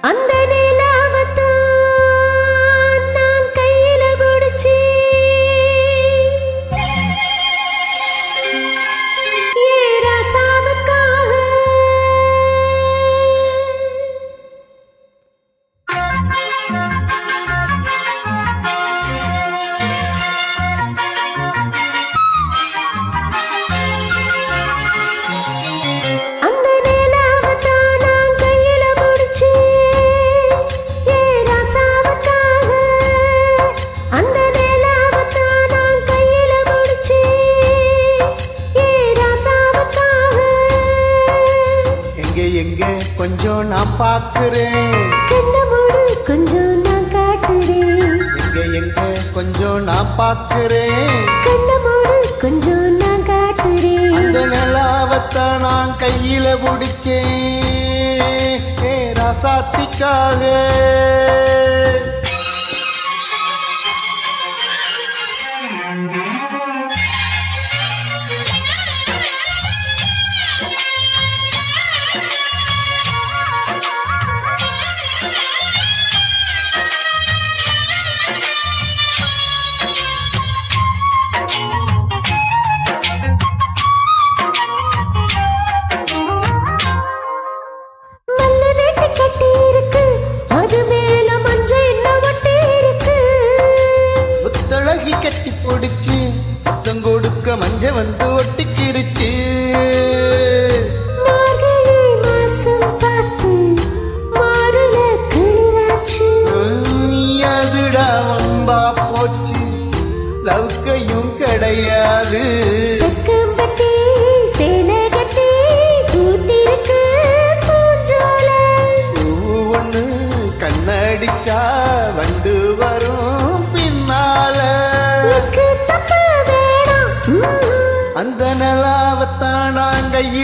அந்த பாக்குறேன் கண்ண மூடு கொஞ்சம் நான் காட்டுறேன். எங்க எங்க கொஞ்சம் நான் பாக்குறேன் கண்ண மூடு கொஞ்சம் நான் காட்டுறேன். அந்த நிலாவத்தான் நான் கையில பிடிச்சேன். ஏ ரசாத்திக்காக. முத்தம் கொடுக்க மஞ்ச வந்து ஒட்டிக்கிருச்சு. அதுடா வம்பா போச்சு. லவுக்கையும் கிடையாது.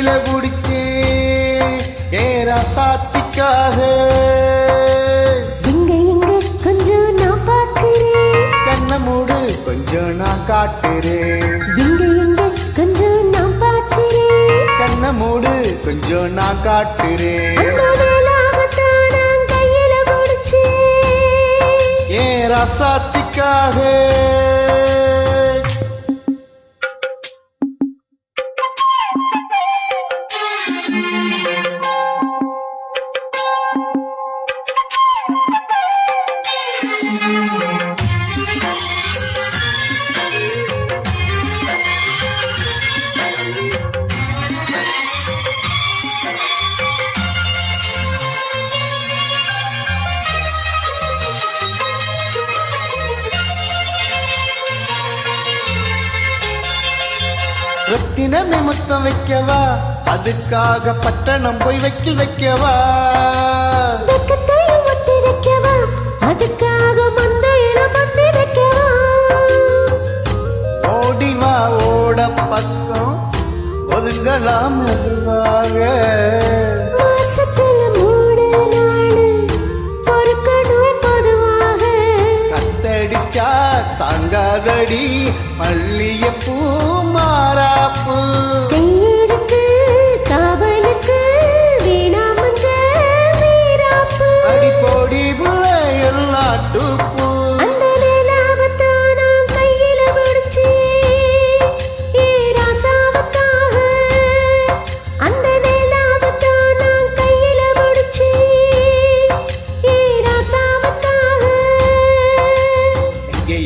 நான் கையில பிடிச்சேன் ஏரா சாத்திக்காக. இங்க இங்க கொஞ்சம் நான் பார்க்கிறேன். கண்ண மூடு கொஞ்சம் நான் காட்டுறேன். இங்க இங்க கொஞ்சம் நான் பார்க்கிறேன். கண்ண மூடு கொஞ்சம் நான் காட்டுறேன். அந்த நிலாவத்தான் ரத்தினமே முத்தம் வைக்கவா? அதுக்காக பட்டணம் போய் வைக்கல் வைக்கவா?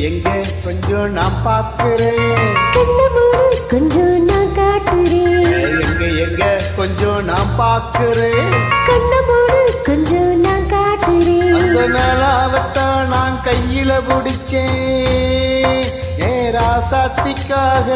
எங்க? கொஞ்சம் நான் பாக்குறேன் கொஞ்சம் நான் காட்டுறேன். எங்க எங்க? கொஞ்சம் நான் பாக்குறேன் கொஞ்சம் நான் காட்டுறேன். அந்த நிலாவத்தான் நான் கையில பிடிச்சேன். ஏ ராசாத்திக்காக